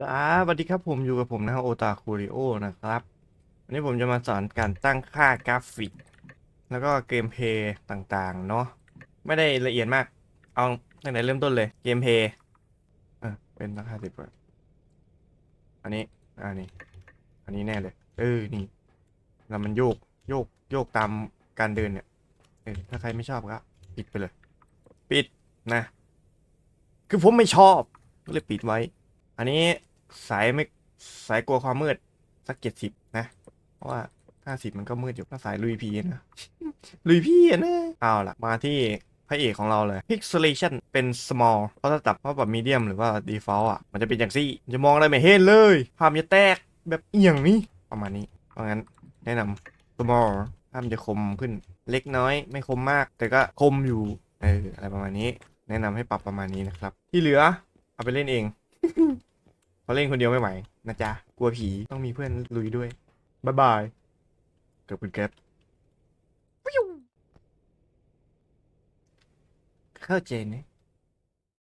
ครับสวัสดีครับผมอยู่กับผมนะครับโอตาคูริโอนะครับวันนี้ผมจะมาสอนการตั้งค่ากราฟิก แล้วก็เกมเพย์ต่างๆ เนาะไม่ได้ละเอียดมาก เอาตั้งแต่เริ่มต้นเลยเกมเพย์เออเป็นราคาสิบกว่าอันนี้อันนี้ อันนี้แน่เลย เออนี่แล้วมันโยกโยกโยกตามการเดินเนี่ยเออถ้าใครไม่ชอบก็ปิดไปเลย ปิดนะ คือผมไม่ชอบก็เลยปิดไว้ อันนี้ สายไม่สายกลัวความมืด สักเจ็ดสิบนะ เพราะว่าห้าสิบมันก็มืดอยู่ถ้าสายลุยพีนะลุยพีอะนะเอาล่ะ มาที่พระเอกของเราเลย pixelation เป็น small เพราะถ้าตัดเพราะแบบ medium หรือว่า default อะ มันจะเป็นอย่างซี่ จะมองอะไรไม่เห็นเลย ภาพมันจะแตกแบบเอียงนี้ ประมาณนี้ เพราะงั้นแนะนำ small ภาพมันจะคมขึ้น เล็กน้อย ไม่คมมาก แต่ก็คมอยู่ เออ อะไรประมาณนี้ แนะนำให้ปรับประมาณนี้นะครับ ที่เหลือ เอาไปเล่นเอง ราะเล่นคนเดียวไม่ไหวนะจ๊ะ กลัวผีต้องมีเพื่อนลุยด้วยบายบายเกือบเป็นแก๊ปเข้าใจนะ